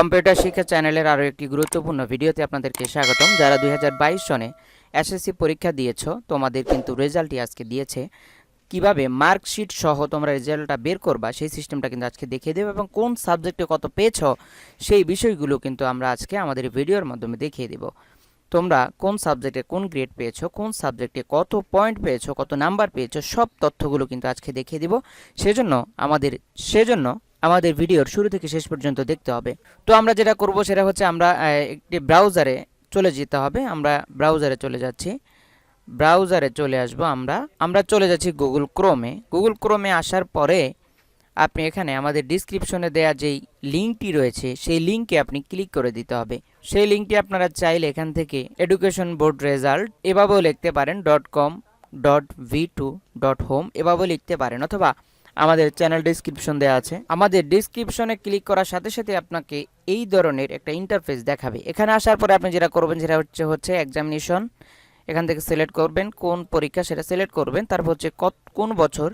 Computer শিক্ষা চ্যানেলের আরও একটি গুরুত্বপূর্ণ ভিডিওতে আপনাদেরকে স্বাগতম। যারা দুই হাজার বাইশ সনে এসএসসি পরীক্ষা দিয়েছ, তোমাদের কিন্তু রেজাল্টই আজকে দিয়েছে। কীভাবে মার্কশিট সহ তোমরা রেজাল্টটা বের করবা, সেই সিস্টেমটা কিন্তু আজকে দেখিয়ে দেবে এবং কোন সাবজেক্টে কত পেয়েছ, সেই বিষয়গুলো কিন্তু আমরা আজকে আমাদের ভিডিওর মাধ্যমে দেখিয়ে দেব। তোমরা কোন সাবজেক্টে কোন গ্রেড পেয়েছ, কোন সাবজেক্টে কত পয়েন্ট পেয়েছ, কত নাম্বার পেয়েছ, সব তথ্যগুলো কিন্তু আজকে দেখিয়ে দিব। সেজন্য আমাদের, সেজন্য আমাদের ভিডিওর শুরু থেকে শেষ পর্যন্ত দেখতে হবে। তো আমরা যেটা করব সেটা হচ্ছে আমরা একটি ব্রাউজারে চলে যেতে হবে। আমরা ব্রাউজারে চলে যাচ্ছি। ব্রাউজারে চলে আসব আমরা। আমরা চলে যাচ্ছি গুগল ক্রোমে গুগল ক্রোমে আসার পরে আপনি এখানে আমাদের ডিসক্রিপশনে দেয়া যেই লিঙ্কটি রয়েছে, সেই লিঙ্কে আপনি ক্লিক করে দিতে হবে। সেই লিঙ্কটি আপনারা চাইলে এখান থেকে এডুকেশন বোর্ড রেজাল্ট এভাবেও লিখতে পারেন dot com dot V two dot home এভাবেও লিখতে পারেন অথবা আমাদের চ্যানেল ডিসক্রিপশন দেওয়া আছে। আমাদের ডিসক্রিপশনে ক্লিক করার সাথে সাথে আপনাকে এই ধরনের একটা ইন্টারফেস দেখাবে। এখানে আসার পরে আপনি যেটা করবেন সেটা হচ্ছে হচ্ছে এক্সামিনেশন এখান থেকে সিলেক্ট করবেন, কোন পরীক্ষা সেটা সিলেক্ট করবেন, তারপর হচ্ছে কত, কোন বছর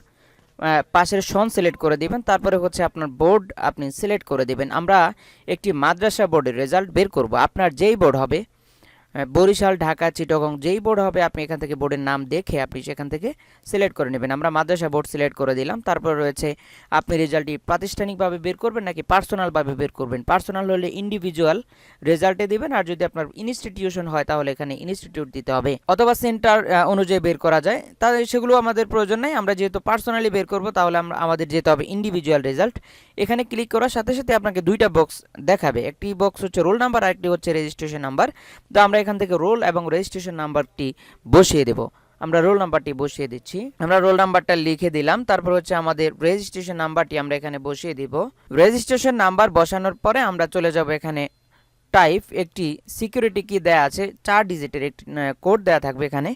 পাশের সন সিলেক্ট করে দিবেন, তারপরে হচ্ছে আপনার বোর্ড আপনি সিলেক্ট করে দিবেন। আমরা একটি মাদ্রাসা বোর্ডের রেজাল্ট বের করব। আপনার যেই বোর্ড হবে বরিশাল, ঢাকা, চিটগং, যেই বোর্ড হবে, আপনি এখান থেকে বোর্ডের নাম দেখে আপনি সেখান থেকে সিলেক্ট করে নেবেন। আমরা মাদ্রাসা বোর্ড সিলেক্ট করে দিলাম। তারপর রয়েছে, আপনি রেজাল্টটি প্রাতিষ্ঠানিকভাবে বের করবেন নাকি পার্সোনালভাবে বের করবেন? পার্সোনাল হলে ইন্ডিভিজুয়াল রেজাল্টে দিবেন, আর যদি আপনার ইনস্টিটিউশন হয়, তাহলে এখানে ইনস্টিটিউট দিতে হবে। অথবা সেন্টার অনুযায়ী বের করা যায়। তাহলে সেগুলো আমাদের প্রয়োজন নাই। আমরা যেহেতু পার্সোনালি বের করব, তাহলে আমরা, আমাদের যেতে হবে ইন্ডিভিজুয়াল রেজাল্ট এখানে ক্লিক করার সাথে সাথে আপনাকে দুইটা বক্স দেখাবে। একটি বক্স হচ্ছে রোল নাম্বার আর একটি হচ্ছে রেজিস্ট্রেশন নাম্বার তো আমরা এখান থেকে রোল এবং রেজিস্ট্রেশন নাম্বারটি বসিয়ে দেব। আমরা রোল নাম্বারটি বসিয়ে দিচ্ছি। আমরা রোল নাম্বারটা লিখে দিলাম। তারপর হচ্ছে আমাদের রেজিস্ট্রেশন নাম্বারটি আমরা এখানে বসিয়ে দিব। রেজিস্ট্রেশন নাম্বার বসানোর পরে আমরা চলে যাব এখানে টাইপ। একটি সিকিউরিটি কি দেয়া আছে? চার ডিজিটের একটি কোড দেয়া থাকবে এখানে।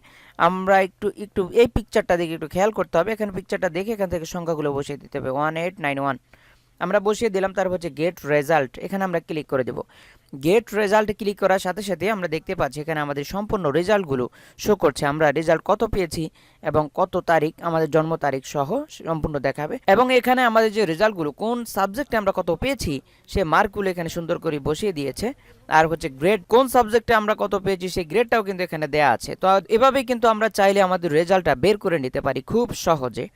আমরা একটু একটু, এই পিকচারটা দেখে একটু খেয়াল করতে হবে। এখানে পিকচারটা দেখে এখান থেকে সংখ্যাগুলো বসিয়ে দিতে হবে। One eight nine one. আমরা বসিয়ে দিলাম। তারপর হচ্ছে গেট রেজাল্ট এখানে আমরা ক্লিক করে দেব। গেট রেজাল্ট ক্লিক করার সাথে সাথে আমরা দেখতে পাচ্ছি এখানে আমাদের সম্পূর্ণ রেজাল্টগুলো শো করছে। আমরা রেজাল্ট কত পেয়েছি এবং কত তারিখ, আমাদের জন্ম তারিখ সহ সম্পূর্ণ দেখাবে। এবং এখানে আমাদের যে রেজাল্টগুলো কোন সাবজেক্টে আমরা কত পেয়েছি, সে মার্কগুলো এখানে সুন্দর করে বসিয়ে দিয়েছে। আর হচ্ছে গ্রেড কোন সাবজেক্টে আমরা কত পেয়েছি, সেই গ্রেডটাও কিন্তু এখানে দেয়া আছে। তো এভাবেই কিন্তু আমরা চাইলে আমাদের রেজাল্টটা বের করে নিতে পারি খুব সহজে।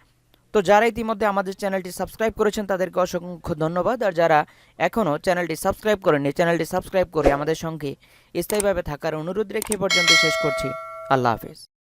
তো যারা ইতিমধ্যে আমাদের চ্যানেলটি সাবস্ক্রাইব করেছেন, তাদেরকে অসংখ্য ধন্যবাদ। আর যারা এখনও চ্যানেলটি সাবস্ক্রাইব করেননি, চ্যানেলটি সাবস্ক্রাইব করে আমাদের সঙ্গে স্থায়ীভাবে থাকার অনুরোধ রেখে পর্যন্ত শেষ করছি। আল্লাহ হাফেজ।